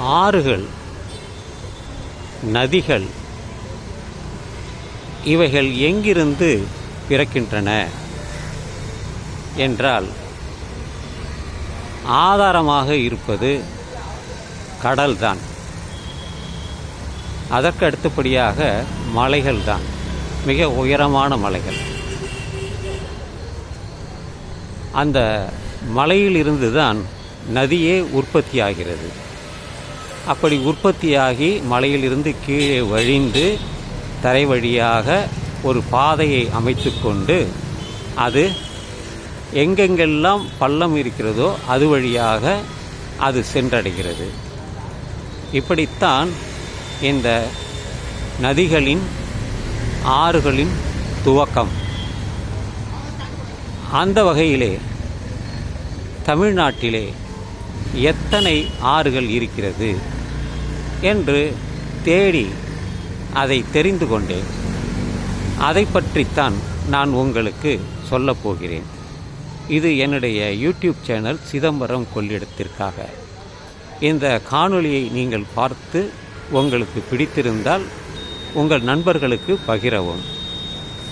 ஆறுகள் நதிகள் இவைகள் எங்கிருந்து பிறக்கின்றன என்றால் ஆதாரமாக இருப்பது கடல்தான். அதற்கு அடுத்தபடியாக மலைகள் தான் மிக உயரமான மலைகள். அந்த மலையிலிருந்து தான் நதியே உற்பத்தியாகிறது. அப்படி உற்பத்தியாகி மலையிலிருந்து கீழே வழிந்து தரை வழியாக ஒரு பாதையை அமைத்து கொண்டு அது எங்கெங்கெல்லாம் பள்ளம் இருக்கிறதோ அது வழியாக அது சென்றடைகிறது. இப்படித்தான் இந்த நதிகளின் ஆறுகளின் துவக்கம். அந்த வகையிலே தமிழ்நாட்டிலே எத்தனை ஆறுகள் இருக்கிறது என்று தேடி அதை தெரிந்து கொண்டேன். அதை பற்றித்தான் நான் உங்களுக்கு சொல்லப் போகிறேன். இது என்னுடைய யூடியூப் சேனல் சிதம்பரம் கொள்ளிடத்திற்காக. இந்த காணொளியை நீங்கள் பார்த்து உங்களுக்கு பிடித்திருந்தால் உங்கள் நண்பர்களுக்கு பகிரவும்.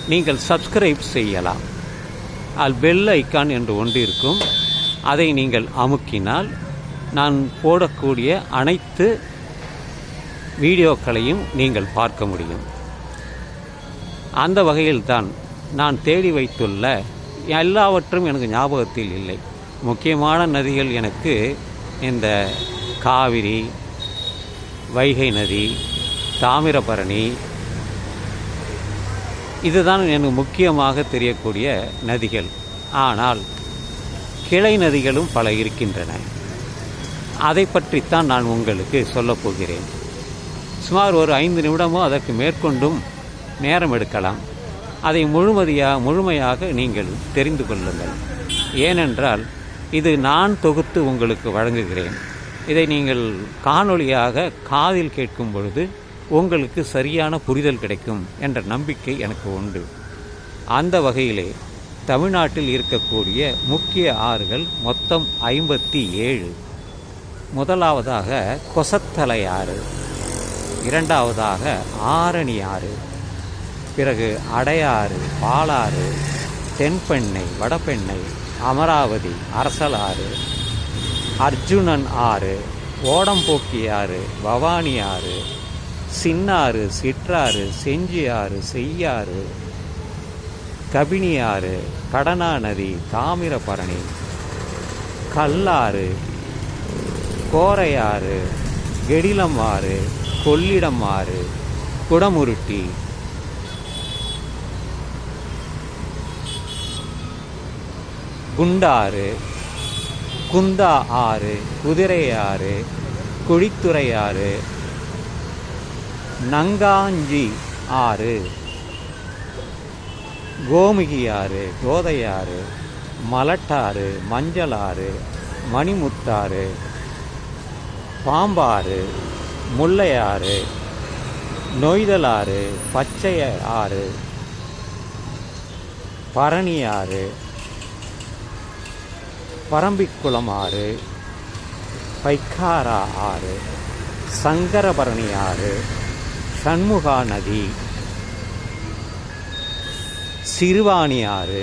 நீங்கள் சப்ஸ்கிரைப் செய்யலாம். அல் பெல் ஐக்கான் என்று ஒன்று இருக்கும். அதை நீங்கள் அமுக்கினால் நான் போடக்கூடிய அனைத்து வீடியோக்களையும் நீங்கள் பார்க்க முடியும். அந்த வகையில்தான் நான் தேடி வைத்துள்ள எல்லாவற்றும் எனக்கு ஞாபகத்தில் இல்லை. முக்கியமான நதிகள் எனக்கு இந்த காவிரி வைகை நதி தாமிரபரணி இதுதான் எனக்கு முக்கியமாக தெரியக்கூடிய நதிகள். ஆனால் கிளை நதிகளும் பல இருக்கின்றன. அதை பற்றித்தான் நான் உங்களுக்கு சொல்லப்போகிறேன் சுமார் ஒரு ஐந்து நிமிடமோ அதற்கு மேற்கொண்டும் நேரம் எடுக்கலாம். அதை முழுமதியாக முழுமையாக நீங்கள் தெரிந்து கொள்ளுங்கள். ஏனென்றால் இது நான் தொகுத்து உங்களுக்கு வழங்குகிறேன். இதை நீங்கள் காணொளியாக காதில் கேட்கும் பொழுது உங்களுக்கு சரியான புரிதல் கிடைக்கும் என்ற நம்பிக்கை எனக்கு உண்டு. அந்த வகையிலே தமிழ்நாட்டில் இருக்கக்கூடிய முக்கிய ஆறுகள் மொத்தம் ஐம்பத்தி ஏழு. முதலாவதாக கொசத்தலை ஆறு. இரண்டாவதாக ஆரணி ஆறு. பிறகு அடையாறு பாலாறு தென்பெண்ணை வடபெண்ணை அமராவதி அரசலாறு அர்ஜுனன் ஆறு ஓடம்போக்கி ஆறு பவானி ஆறு சின்னாறு சிற்றாறு செஞ்சி ஆறு செய்யாறு கபினி ஆறு கடனா நதி தாமிரபரணி கல்லாறு கோரையாறு கெடிலம் ஆறு கொள்ளிடம் ஆறு குடமுருட்டி. குண்டாறு குந்தா ஆறு குதிரை ஆறு குழித்துறை ஆறு நங்காஞ்சி ஆறு. கோமுகி ஆறு கோதையாறு மலட்டாறு மஞ்சளாறு மணிமுத்தாறு பாம்பாறு முல்லையாறு நொய்தலாறு பச்சைய ஆறு பரணியாறு பரம்பிக்குளம் ஆறு பைக்காரா ஆறு சங்கரபரணி ஆறு சண்முகா நதி சிறுவாணி ஆறு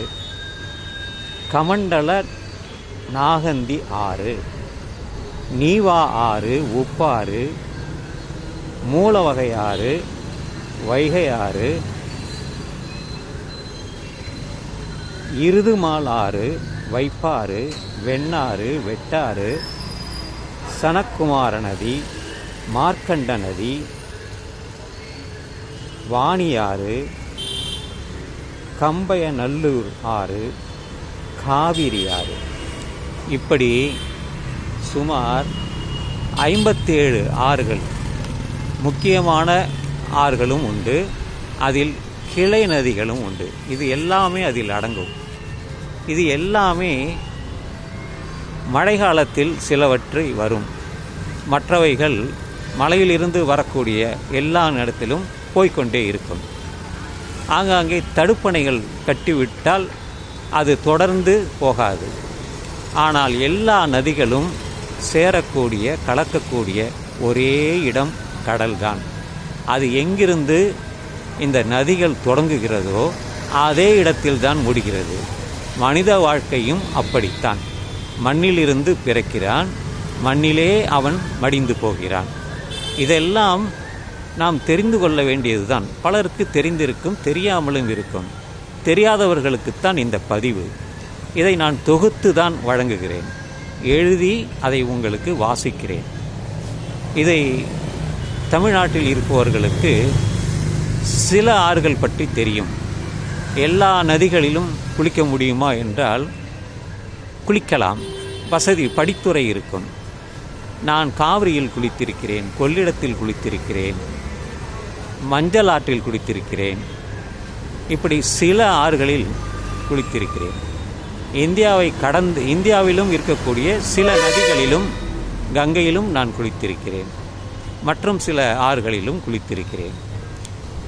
கமண்டல நாகந்தி ஆறு நீவா ஆறு உப்பாறு மூலவகை ஆறு வைகை ஆறு இருதுமால் ஆறு வைப்பாறு வெண்ணாறு வெட்டாறு சனக்குமார நதி மார்க்கண்ட நதி வாணியாறு கம்பயநல்லூர் ஆறு காவிரி ஆறு. இப்படி சுமார் ஐம்பத்தேழு ஆறுகள் முக்கியமான ஆறுகளும் உண்டு. அதில் கிளை நதிகளும் உண்டு. இது எல்லாமே அதில் அடங்கும். இது எல்லாமே மழை காலத்தில் சிலவற்றை வரும். மற்றவைகள் மலையிலிருந்து வரக்கூடிய எல்லா இடத்திலும் போய்க்கொண்டே இருக்கும். ஆங்காங்கே தடுப்பணைகள் கட்டிவிட்டால் அது தொடர்ந்து போகாது. ஆனால் எல்லா நதிகளும் சேரக்கூடிய கலக்கக்கூடிய ஒரே இடம் கடல்தான் அது எங்கிருந்து இந்த நதிகள் தொடங்குகிறதோ அதே இடத்தில்தான் முடிகிறது. மனித வாழ்க்கையும் அப்படித்தான். மண்ணிலிருந்து பிறக்கிறான். மண்ணிலே அவன் மடிந்து போகிறான். இதெல்லாம் நாம் தெரிந்து கொள்ள வேண்டியதுதான். பலருக்கு தெரிந்திருக்கும் தெரியாமலும் இருக்கும். தெரியாதவர்களுக்குத்தான் இந்த பதிவு. இதை நான் தொகுத்து தான் வழங்குகிறேன். எழுதி அதை உங்களுக்கு வாசிக்கிறேன். இதை தமிழ்நாட்டில் இருப்பவர்களுக்கு சில ஆறுகள் பற்றி தெரியும். எல்லா நதிகளிலும் குளிக்க முடியுமா என்றால் குளிக்கலாம். வசதி படித்துறை இருக்கும். நான் காவிரியில் குளித்திருக்கிறேன் கொள்ளிடத்தில் குளித்திருக்கிறேன். மஞ்சள் ஆற்றில் குளித்திருக்கிறேன். இப்படி சில ஆறுகளில் குளித்திருக்கிறேன். இந்தியாவை கடந்து இந்தியாவிலும் இருக்கக்கூடிய சில நதிகளிலும் கங்கையிலும் நான் குளித்திருக்கிறேன். மற்றும் சில ஆறுகளிலும் குளித்திருக்கிறேன்.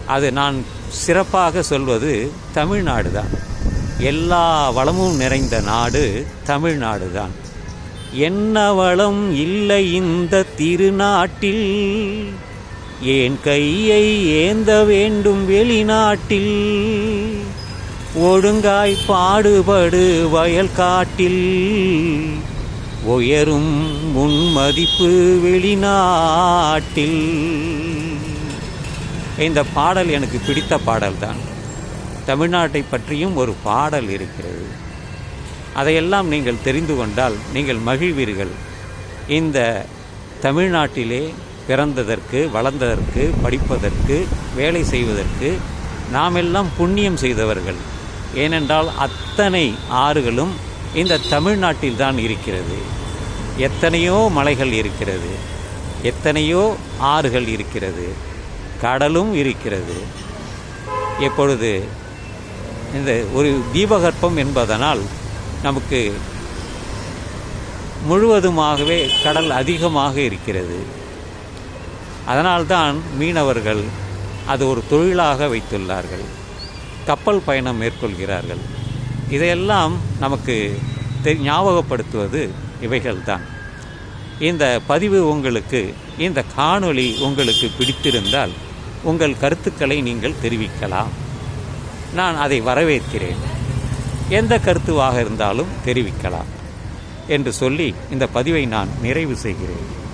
அது நான் சிறப்பாக சொல்வது தமிழ்நாடு தான். எல்லா வளமும் நிறைந்த நாடு தமிழ்நாடு தான். என்ன வளம் இல்லை இந்த திருநாட்டில். என் கையை ஏந்த வேண்டும் வெளிநாட்டில்? ஒழுங்காய் பாடுபடு வயல் காட்டில். உயரும் முன்மதிப்பு வெளிநாட்டில். இந்த பாடல் எனக்கு பிடித்த பாடல்தான். தமிழ்நாட்டை பற்றியும் ஒரு பாடல் இருக்கிறது. அதையெல்லாம் நீங்கள் தெரிந்து கொண்டால் நீங்கள் மகிழ்வீர்கள். இந்த தமிழ்நாட்டிலே பிறந்ததற்கு வளர்ந்ததற்கு படிப்பதற்கு வேலை செய்வதற்கு நாமெல்லாம் புண்ணியம் செய்தவர்கள். ஏனென்றால் அத்தனை ஆறுகளும் இந்த தமிழ்நாட்டில் தான் இருக்கிறது. எத்தனையோ மலைகள் இருக்கிறது. எத்தனையோ ஆறுகள் இருக்கிறது. கடலும் இருக்கிறது. எப்பொழுது இந்த ஒரு தீபகற்பம் என்பதனால் நமக்கு முழுவதுமாகவே கடல் அதிகமாக இருக்கிறது. அதனால்தான் மீனவர்கள் அது ஒரு தொழிலாக வைத்துள்ளார்கள். கப்பல் பயணம் மேற்கொள்கிறார்கள். இதையெல்லாம் நமக்கு தெ- ஞாபகப்படுத்துவது இவைகள்தான். இந்த பதிவு உங்களுக்கு இந்த காணொளி உங்களுக்கு பிடித்திருந்தால் உங்கள் கருத்துக்களை நீங்கள் தெரிவிக்கலாம். நான் அதை வரவேற்கிறேன். எந்த கருத்துவாக இருந்தாலும் தெரிவிக்கலாம். என்று சொல்லி இந்த பதிவை நான் நிறைவு செய்கிறேன்.